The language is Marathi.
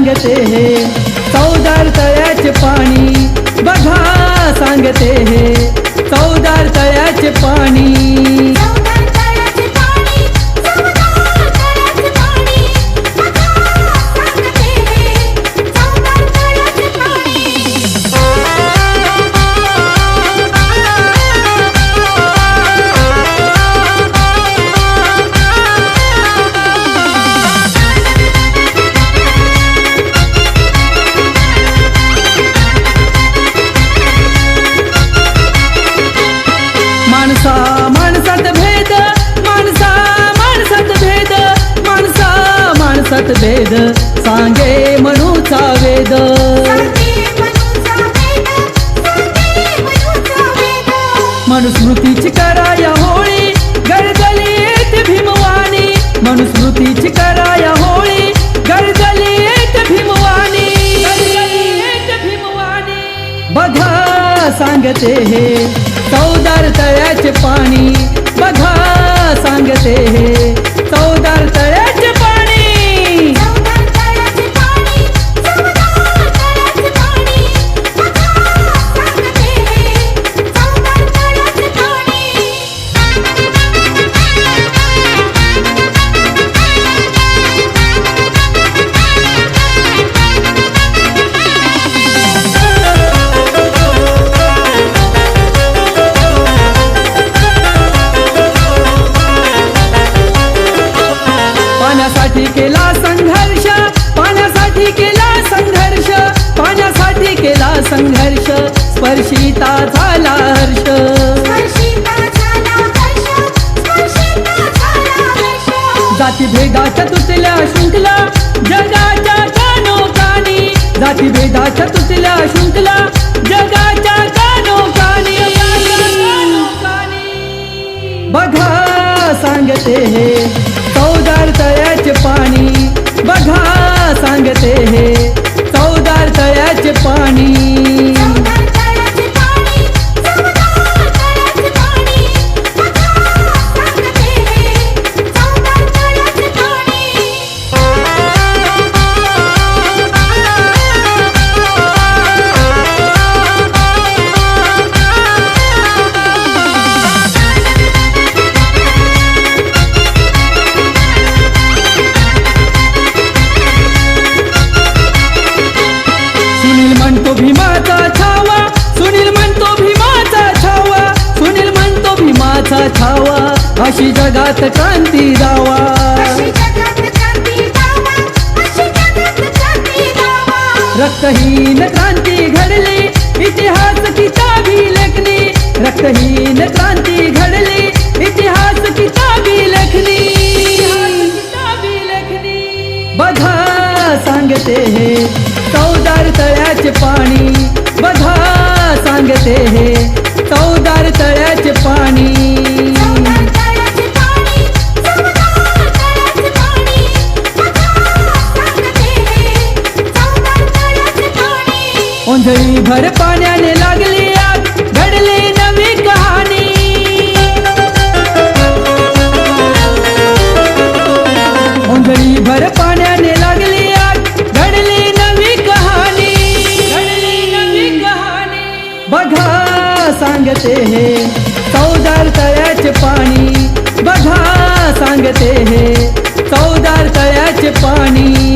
सांगते हे. चौदार तळ्याचे पाणी बघा सांगते हे. चौदार तळ्याचे पाणी भेद सांगे म्हणूचा वेद. मनुस्मृतीची कराया होळी गळगली येत भीमवाणी. मनुस्मृतीची कराया होळी गळगली येत भीमवाणी. भीमवाणी. बघा सांगते हे चौदार तळ्याचे पाणी. बघा सांगते हे जाती भेदाच्या तुटल्या शृंखला जगाच्या कानोकानी जातीभेदाच्या तुटल्या शृंखला जगाच्या कानोकानी बघा सांगते हे चौदार तळ्याचे पाणी. बघा अशी जगात क्रांती गावा रक्तहीन क्रांती घडली इतिहास किताबी लेखनी रक्तहीन क्रांती घडली इतिहास किताबी लेखनी किताबी लेखनी बघा सांगते हे चौदार तळ्याचे पाणी. बघा सांगते हे चौदार तळ्याचे पाणी. आंधळी भर पाण्याने लागली आग घडली नवी कहाणी. आंधळी भर पाण्याने लागली आग घडली नवी कहाणी. घडली नवी कहाणी. बघा सांगते हे चौदार तळ्याचे पाणी. बघा सांगते हे चौदार तळ्याचे पाणी.